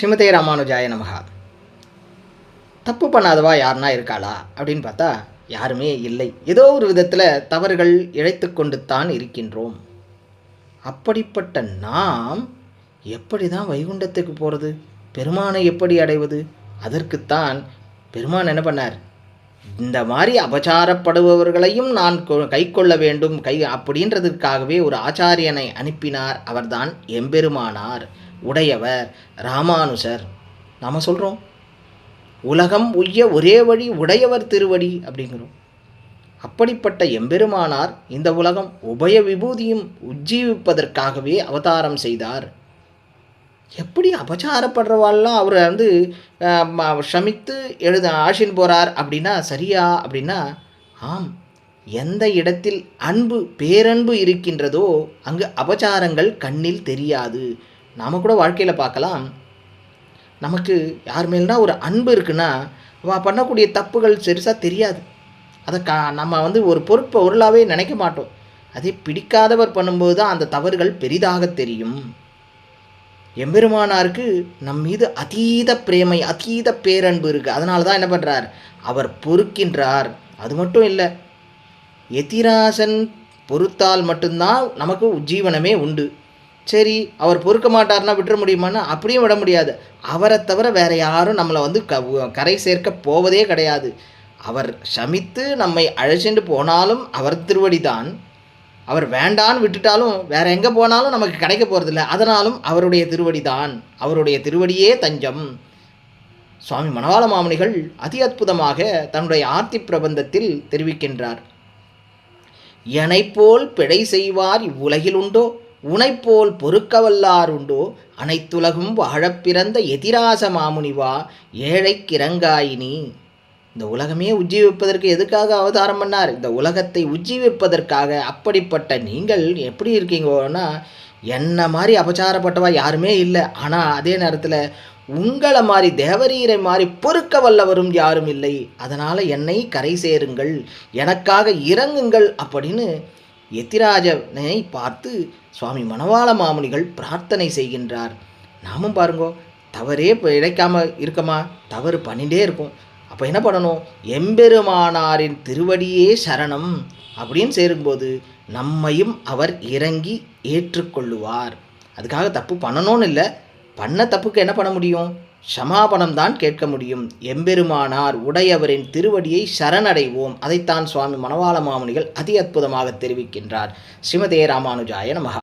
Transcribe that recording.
ஸ்ரீமதே ராமானுஜாய நமகா. தப்பு பண்ணாதவா யாருனா இருக்காளா? அப்படின்னு பார்த்தா யாருமே இல்லை. ஏதோ ஒரு விதத்தில் தவறுகள் இழைத்து கொண்டு தான் இருக்கின்றோம். அப்படிப்பட்ட நாம் எப்படி தான் வைகுண்டத்துக்கு போகிறது பெருமானை எப்படி அடைவது? அதற்குத்தான் பெருமான் என்ன பண்ணார்? இந்த மாதிரி அபச்சாரப்படுபவர்களையும் நான் கொ- கைக்கொள்ள வேண்டும். கை அப்படின்றதுக்காகவே ஒரு ஆச்சாரியனை அனுப்பினார். அவர்தான் எம்பெருமானார். உடையவர் ராமானுசர் நாம் சொல்கிறோம் உலகம் உய்ய ஒரே வழி உடையவர் திருவடி அப்படிங்கிறோம். அப்படிப்பட்ட எம்பெருமானார் இந்த உலகம் உபய விபூதியும் உஜ்ஜீவிப்பதற்காகவே அவதாரம் செய்தார். எப்படி அபச்சாரப்படுறவாள்லாம் அவர் வந்து சமித்து ஷமித்து எழுத ஆஷின் போகிறார் அப்படின்னா சரியா அப்படின்னா ஆம் எந்த இடத்தில் அன்பு பேரன்பு இருக்கின்றதோ அங்கு அபச்சாரங்கள் கண்ணில் தெரியாது. நாம் கூட வாழ்க்கையில் பார்க்கலாம். நமக்கு யார் மேல்னா ஒரு அன்பு இருக்குன்னா அவ பண்ணக்கூடிய தப்புகள் சரிசாக தெரியாது. அதை கா நம்ம வந்து ஒரு பொருட்ப பொருளாகவே நினைக்க மாட்டோம். அதே பிடிக்காதவர் பண்ணும்போது தான் அந்த தவறுகள் பெரிதாக தெரியும். எம்பெருமானாருக்கு நம் மீது அதீத பிரேமை அதீத பேரன்பு இருக்குது அதனால தான் என்ன பண்ணுறார் அவர் பொறுக்கின்றார். அது மட்டும் இல்லை. எதிராசன் பொறுத்தால் மட்டும்தான் நமக்கு உஜ்ஜீவனமே உண்டு. சரி அவர் பொறுக்க மாட்டார்னா விட்டுற முடியுமான்னு அப்படியும் விட முடியாது. அவரை தவிர வேற யாரும் நம்மளை வந்து க கரை சேர்க்க போவதே கிடையாது. அவர் சமித்து நம்மை அழைச்சிட்டு போனாலும் அவர் திருவடி தான் அவர் வேண்டான்னு விட்டுட்டாலும் வேற எங்கே போனாலும் நமக்கு கிடைக்க போகிறதில்ல அதனாலும் அவருடைய திருவடி தான் அவருடைய திருவடியே தஞ்சம். சுவாமி மணவாள மாமணிகள் அதி அற்புதமாக தன்னுடைய ஆர்த்தி பிரபந்தத்தில் தெரிவிக்கின்றார். எனைப்போல் பிழை செய்வார் இவ்வுலகில் உண்டோ? உனைப்போல் பொறுக்கவல்லார் உண்டோ அனைத்துலகும் வாழப்பிறந்த எதிராச மாமுனிவா ஏழைக்கிறங்காயினி இந்த உலகமே உஜ்ஜீவிப்பதற்கு எதுக்காக அவதாரம் பண்ணார்? இந்த உலகத்தை உஜ்ஜீவிப்பதற்காக அப்படிப்பட்ட நீங்கள் எப்படி இருக்கீங்கன்னா என்ன மாதிரி அபச்சாரப்பட்டவா யாருமே இல்லை. ஆனால் அதே நேரத்தில் உங்களை மாதிரி தேவரீரை மாதிரி பொறுக்க வல்லவரும் யாரும் இல்லை. அதனால் என்னை கரை சேருங்கள் எனக்காக இறங்குங்கள் அப்படின்னு எத்திராஜனை பார்த்து சுவாமி மணவாள மாமுனிகள் பிரார்த்தனை செய்கின்றார். நாமும் பாருங்கோ தவறே இப்போ இருக்கமா? தவறு பண்ணிகிட்டே இருக்கும் அப்போ என்ன பண்ணணும்? எம்பெருமானாரின் திருவடியே சரணம் அப்படின்னு சேரும்போது நம்மையும் அவர் இறங்கி ஏற்றுக்கொள்ளுவார். அதுக்காக தப்பு பண்ணணும்னு இல்லை பண்ண தப்புக்கு என்ன பண்ண முடியும்? ஷமாபணம் தான் கேட்க முடியும். எம்பெருமானார் உடையவரின் திருவடியை சரணடைவோம். அதைத்தான் சுவாமி மணவாள மாமுனிகள் அதி அற்புதமாக தெரிவிக்கின்றார். ஸ்ரீமதே ராமானுஜாய நமகா